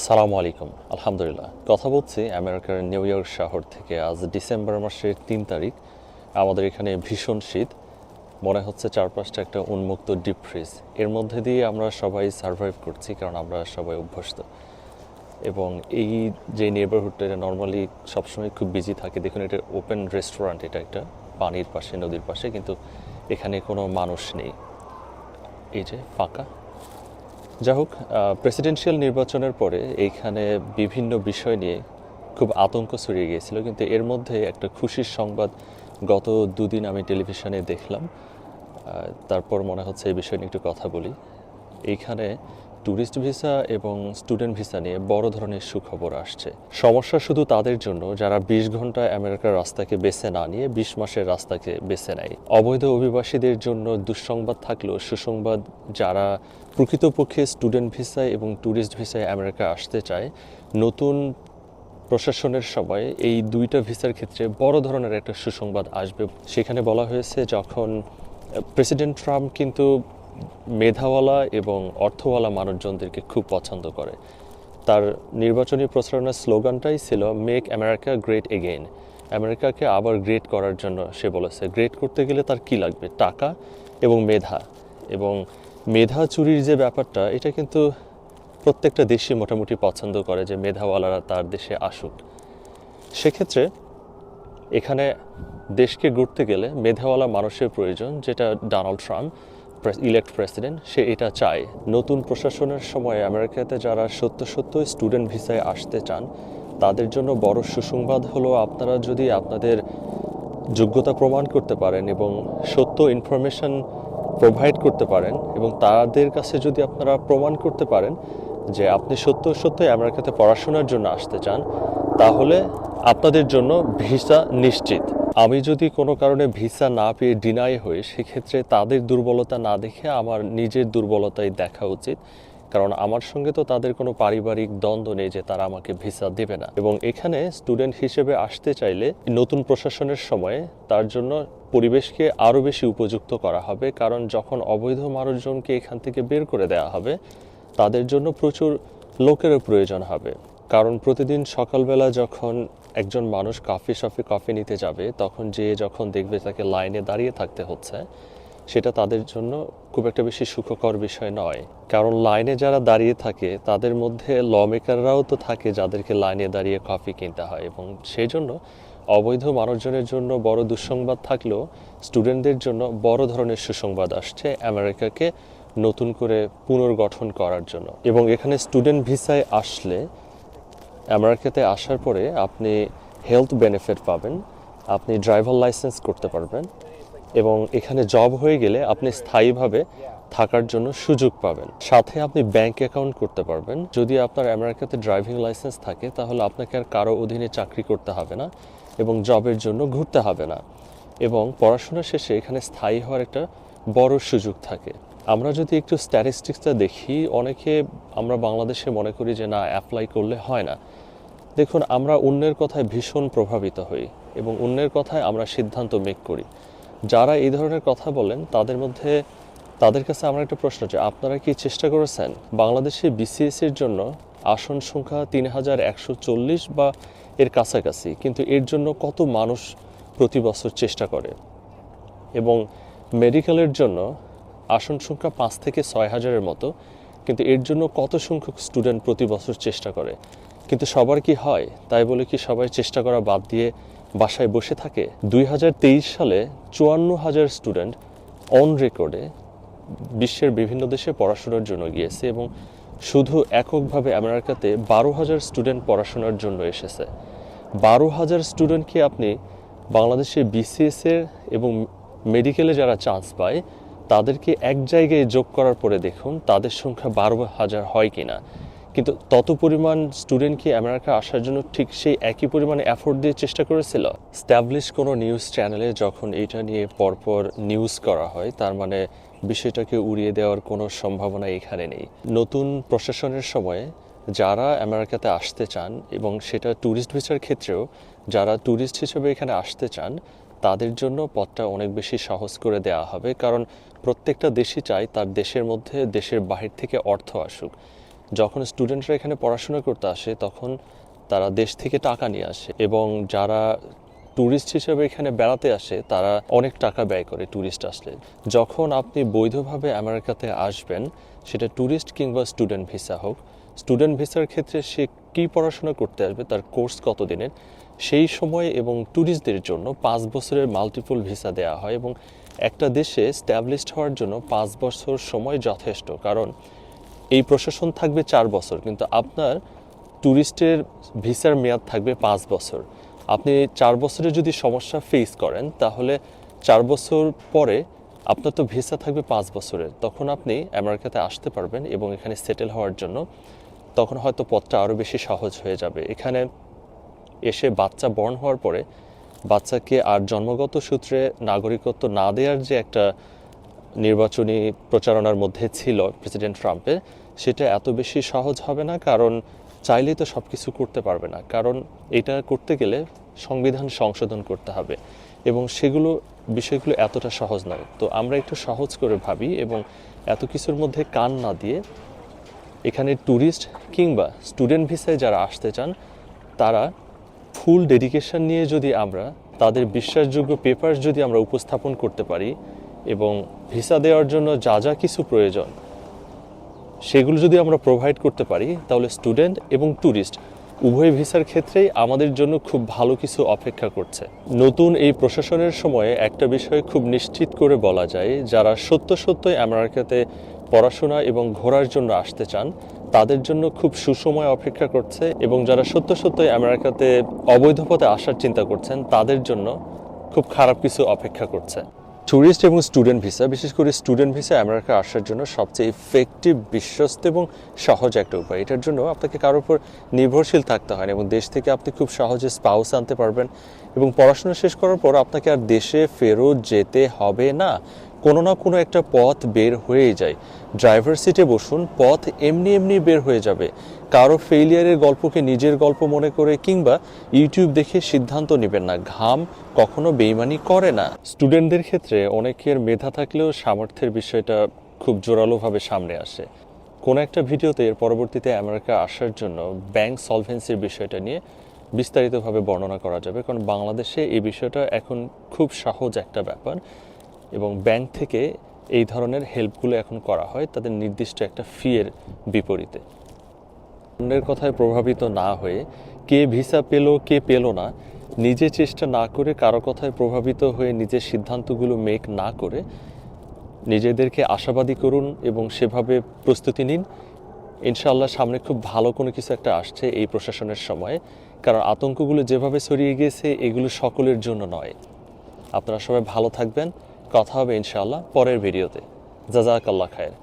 আসসালামু আলাইকুম। আলহামদুলিল্লাহ। কথা বলছি আমেরিকার নিউ ইয়র্ক শহর থেকে। আজ ডিসেম্বর মাসের তিন তারিখ। আমাদের এখানে ভীষণ শীত। মনে হচ্ছে চারপাশটা একটা উন্মুক্ত ডিপ ফ্রিজ। এর মধ্যে দিয়ে আমরা সবাই সার্ভাইভ করছি, কারণ আমরা সবাই অভ্যস্ত। এবং এই যে নেবারহুডটা এটা নর্মালি সবসময় খুব বিজি থাকে। দেখুন, এটা ওপেন রেস্টুরেন্ট এটা একটা পানির পাশে, নদীর পাশে, কিন্তু এখানে কোনো মানুষ নেই। এই যে, ফাঁকা। যাই হোক প্রেসিডেন্সিয়াল নির্বাচনের পরে এইখানে বিভিন্ন বিষয় নিয়ে খুব আতঙ্ক ছড়িয়ে গিয়েছিল, কিন্তু এর মধ্যে একটা খুশির সংবাদ গত দুদিন আমি টেলিভিশনে দেখলাম। তারপর মনে হচ্ছে এই বিষয় নিয়ে একটু কথা বলি। এইখানে ট্যুরিস্ট ভিসা এবং স্টুডেন্ট ভিসা নিয়ে বড় ধরনের সুখবর আসছে। সমস্যা শুধু তাদের জন্য, যারা বিশ ঘণ্টা আমেরিকার রাস্তাকে বেছে না নিয়ে বিশ মাসের রাস্তাকে বেছে নেয়। অবৈধ অভিবাসীদের জন্য দুঃসংবাদ থাকলেও সুসংবাদ যারা প্রকৃতপক্ষে স্টুডেন্ট ভিসায় এবং ট্যুরিস্ট ভিসায় আমেরিকা আসতে চায়, নতুন প্রশাসনের সময় এই দুইটা ভিসার ক্ষেত্রে বড় ধরনের একটা সুসংবাদ আসবে। সেখানে বলা হয়েছে, যখন প্রেসিডেন্ট ট্রাম্প কিন্তু মেধাওয়ালা এবং অর্থওয়ালা মানুষজনদেরকে খুব পছন্দ করে। তার নির্বাচনী প্রচারণার স্লোগানটাই ছিল মেক আমেরিকা গ্রেট এগেইন আমেরিকাকে আবার গ্রেট করার জন্য সে বলেছে। গ্রেট করতে গেলে তার কি লাগবে? টাকা এবং মেধা। এবং মেধা চুরির যে ব্যাপারটা, এটা কিন্তু প্রত্যেকটা দেশই মোটামুটি পছন্দ করে যে মেধাওয়ালারা তার দেশে আসুক। সেক্ষেত্রে এখানে দেশকে গড়তে গেলে মেধাওয়ালা মানুষের প্রয়োজন, যেটা ডোনাল্ড ট্রাম্প ইলেক্ট প্রেসিডেন্ট সে এটা চায়। নতুন প্রশাসনের সময় আমেরিকাতে যারা সত্য সত্য স্টুডেন্ট ভিসায় আসতে চান, তাদের জন্য বড় সুসংবাদ হলো আপনারা যদি আপনাদের যোগ্যতা প্রমাণ করতে পারেন এবং সত্য ইনফরমেশন প্রোভাইড করতে পারেন এবং তাদের কাছে যদি আপনারা প্রমাণ করতে পারেন যে আপনি সত্য সত্যই আমেরিকাতে পড়াশোনার জন্য আসতে চান, তাহলে আপনাদের জন্য ভিসা নিশ্চিত। আমি যদি কোনো কারণে ভিসা না পেয়ে ডিনাই হই, সেক্ষেত্রে তাদের দুর্বলতা না দেখে আমার নিজের দুর্বলতাই দেখা উচিত। কারণ আমার সঙ্গে তো তাদের কোনো পারিবারিক দ্বন্দ্ব নেই যে তারা আমাকে ভিসা দেবে না। এবং এখানে স্টুডেন্ট হিসেবে আসতে চাইলে নতুন প্রশাসনের সময়ে তার জন্য পরিবেশকে আরও বেশি উপযুক্ত করা হবে। কারণ যখন অবৈধ মানুষজনকে এখান থেকে বের করে দেওয়া হবে, তাদের জন্য প্রচুর লোকেরও প্রয়োজন হবে। কারণ প্রতিদিন সকালবেলা যখন একজন মানুষ কফি শপে কফি নিতে যাবে, তখন যে যখন দেখবে তাকে লাইনে দাঁড়িয়ে থাকতে হচ্ছে, সেটা তাদের জন্য খুব একটা বেশি সুখকর বিষয় নয়। কারণ লাইনে যারা দাঁড়িয়ে থাকে, তাদের মধ্যে ল মেকাররাও তো থাকে যাদেরকে লাইনে দাঁড়িয়ে কফি কিনতে হয় এবং সেই জন্য অবৈধ মানুষজনের জন্য বড় দুঃসংবাদ থাকলেও স্টুডেন্টদের জন্য বড় ধরনের সুসংবাদ আসছে আমেরিকাকে নতুন করে পুনর্গঠন করার জন্য। এবং এখানে স্টুডেন্ট ভিসায় আসলে আমেরিকাতে আসার পরে আপনি হেলথ বেনিফিট পাবেন, আপনি ড্রাইভার লাইসেন্স করতে পারবেন এবং এখানে জব হয়ে গেলে আপনি স্থায়ীভাবে থাকার জন্য সুযোগ পাবেন। সাথে আপনি ব্যাংক অ্যাকাউন্ট করতে পারবেন। যদি আপনার আমেরিকাতে ড্রাইভিং লাইসেন্স থাকে, তাহলে আপনাকে আর কারও অধীনে চাকরি করতে হবে না এবং জবের জন্য ঘুরতে হবে না। এবং পড়াশোনা শেষে এখানে স্থায়ী হওয়ার একটা বড় সুযোগ থাকে। আমরা যদি একটু স্ট্যাটিস্টিক্সটা দেখি, অনেকে আমরা বাংলাদেশে মনে করি যে, না অ্যাপ্লাই করলে হয় না। দেখুন, আমরা অন্যের কথায় ভীষণ প্রভাবিত হই এবং অন্যের কথায় আমরা সিদ্ধান্ত মেক করি। যারা এই ধরনের কথা বলেন, তাদের মধ্যে, তাদের কাছে আমার একটা প্রশ্ন যে, আপনারা কি চেষ্টা করেছেন বাংলাদেশে বিসিএস এর জন্য আসন সংখ্যা তিন হাজার একশো চল্লিশ বা এর কাছাকাছি, কিন্তু এর জন্য কত মানুষ প্রতি বছর চেষ্টা করে? এবং মেডিকেলের জন্য আসন সংখ্যা পাঁচ থেকে ছয় হাজারের মতো, কিন্তু এর জন্য কত সংখ্যক স্টুডেন্ট প্রতি বছর চেষ্টা করে? কিন্তু সবার কি হয়? তাই বলে কি সবাই চেষ্টা করা বাদ দিয়ে বাসায় বসে থাকে? দুই হাজার তেইশ সালে চুয়ান্ন হাজার স্টুডেন্ট অন রেকর্ডে বিশ্বের বিভিন্ন দেশে পড়াশোনার জন্য গিয়েছে এবং শুধু এককভাবে আমেরিকাতে বারো হাজার স্টুডেন্ট পড়াশোনার জন্য এসেছে। বারো হাজার স্টুডেন্টকে আপনি বাংলাদেশে বিসিএস এর এবং মেডিকেলে যারা চান্স পায়, তাদেরকে এক জায়গায় যোগ করার পরে দেখুন তাদের সংখ্যা বারো হাজার হয় কিনা। কিন্তু তত পরিমাণ স্টুডেন্ট কি আমেরিকা আসার জন্য ঠিক সেই একই পরিমাণে অ্যাফোর্ড দিয়ে চেষ্টা করেছিল? স্ট্যাবলিশ কোনো নিউজ চ্যানেলে যখন এটা নিয়ে পরপর নিউজ করা হয়, তার মানে বিষয়টাকে উড়িয়ে দেওয়ার কোনো সম্ভাবনা এখানে নেই। নতুন প্রশাসনের সময়ে যারা আমেরিকাতে আসতে চান এবং সেটা ট্যুরিস্ট ভিসার ক্ষেত্রেও, যারা ট্যুরিস্ট হিসেবে এখানে আসতে চান তাদের জন্য পথটা অনেক বেশি সহজ করে দেওয়া হবে, কারণ প্রত্যেকটা দেশই চায় তার দেশের মধ্যে দেশের বাহির থেকে অর্থ আসুক। যখন স্টুডেন্টরা এখানে পড়াশোনা করতে আসে, তখন তারা দেশ থেকে টাকা নিয়ে আসে এবং যারা ট্যুরিস্ট হিসেবে এখানে বেড়াতে আসে, তারা অনেক টাকা ব্যয় করে ট্যুরিস্ট আসলে। যখন আপনি বৈধভাবে আমেরিকাতে আসবেন, সেটা ট্যুরিস্ট কিংবা স্টুডেন্ট ভিসা হোক স্টুডেন্ট ভিসার ক্ষেত্রে সে কী পড়াশোনা করতে আসবে, তার কোর্স কত দিনের সেই সময় এবং ট্যুরিস্টদের জন্য পাঁচ বছরের মাল্টিপল ভিসা দেওয়া হয় এবং একটা দেশে স্ট্যাবলিশড হওয়ার জন্য পাঁচ বছর সময় যথেষ্ট। কারণ এই প্রশাসন থাকবে চার বছর, কিন্তু আপনার ট্যুরিস্টের ভিসার মেয়াদ থাকবে পাঁচ বছর। আপনি চার বছরে যদি সমস্যা ফেস করেন, তাহলে চার বছর পরে আপনার তো ভিসা থাকবে পাঁচ বছরের তখন আপনি আমেরিকাতে আসতে পারবেন এবং এখানে সেটেল হওয়ার জন্য তখন হয়তো পথটা আরও বেশি সহজ হয়ে যাবে। এখানে এসে বাচ্চা বর্ণ হওয়ার পরে বাচ্চাকে আর জন্মগত সূত্রে নাগরিকত্ব না দেওয়ার যে একটা নির্বাচনী প্রচারণার মধ্যে ছিল প্রেসিডেন্ট ট্রাম্পের, সেটা এত বেশি সহজ হবে না, কারণ চাইলেই তো সব কিছু করতে পারবে না। কারণ এটা করতে গেলে সংবিধান সংশোধন করতে হবে এবং সেগুলো, বিষয়গুলো এতটা সহজ নয়। তো আমরা একটু সহজ করে ভাবি এবং এত কিছুর মধ্যে কান না দিয়ে এখানে ট্যুরিস্ট কিংবা স্টুডেন্ট ভিসায় যারা আসতে চান, তারা ফুল ডেডিকেশন নিয়ে যদি আমরা, তাদের বিশ্বাসযোগ্য পেপার যদি আমরা উপস্থাপন করতে পারি এবং ভিসা দেওয়ার জন্য যা যা কিছু প্রয়োজন, সেগুলো যদি আমরা প্রোভাইড করতে পারি, তাহলে স্টুডেন্ট এবং ট্যুরিস্ট উভয় ভিসার ক্ষেত্রেই আমাদের জন্য খুব ভালো কিছু অপেক্ষা করছে। নতুন এই প্রশাসনের সময়ে একটা বিষয় খুব নিশ্চিত করে বলা যায়, যারা সত্য সত্যই আমেরিকাতে পড়াশোনা এবং ঘোরার জন্য আসতে চান, তাদের জন্য খুব সুসময় অপেক্ষা করছে এবং যারা সত্য সত্যই আমেরিকাতে অবৈধ পথে আসার চিন্তা করছেন, তাদের জন্য খুব খারাপ কিছু অপেক্ষা করছে। ট্যুরিস্ট এবং স্টুডেন্ট ভিসা, বিশেষ করে স্টুডেন্ট ভিসা আমেরিকা আসার জন্য সবচেয়ে ইফেক্টিভ বিশ্বস্ত এবং সহজ একটা উপায়। এটার জন্য আপনাকে কারোর উপর নির্ভরশীল থাকতে হয় না এবং দেশ থেকে আপনি খুব সহজে স্পাউস আনতে পারবেন এবং পড়াশোনা শেষ করার পর আপনাকে আর দেশে ফেরত যেতে হবে না। কোনো না কোনো একটা পথ বের হয়েই যায়। ড্রাইভার সিটে বসুন, পথ এমনি এমনি বের হয়ে যাবে। কারও ফেলিয়ারের গল্পকে নিজের গল্প মনে করে কিংবা ইউটিউব দেখে সিদ্ধান্ত নেবেন না। ঘাম কখনো বেইমানি করে না। স্টুডেন্টদের ক্ষেত্রে অনেকের মেধা থাকলেও সামর্থ্যের বিষয়টা খুব জোরালোভাবে সামনে আসে। কোনো একটা ভিডিওতে এর পরবর্তীতে আমেরিকা আসার জন্য ব্যাংক সলভেন্সির বিষয়টা নিয়ে বিস্তারিতভাবে বর্ণনা করা যাবে। কারণ বাংলাদেশে এই বিষয়টা এখন খুব সহজ একটা ব্যাপার। এবং ব্যাংক থেকে এই ধরনের হেল্পগুলো এখন করা হয় তাদের নির্দিষ্ট একটা ফিয়ের বিপরীতে। অন্যের কথায় প্রভাবিত না হয়ে কে ভিসা পেল, কে পেল না, নিজে চেষ্টা না করে কারও কথায় প্রভাবিত হয়ে নিজের সিদ্ধান্তগুলো মেক না করে নিজেদেরকে আশাবাদী করুন এবং সেভাবে প্রস্তুতি নিন। ইনশাআল্লাহ সামনে খুব ভালো কোনো কিছু একটা আসছে এই প্রশাসনের সময়, কারণ আতঙ্কগুলো যেভাবে ছড়িয়ে গিয়েছে এগুলো সকলের জন্য নয়। আপনারা সবাই ভালো থাকবেন। কথা হবে ইনশাআল্লাহ পরের ভিডিওতে। জাজাকাল্লা খায়ের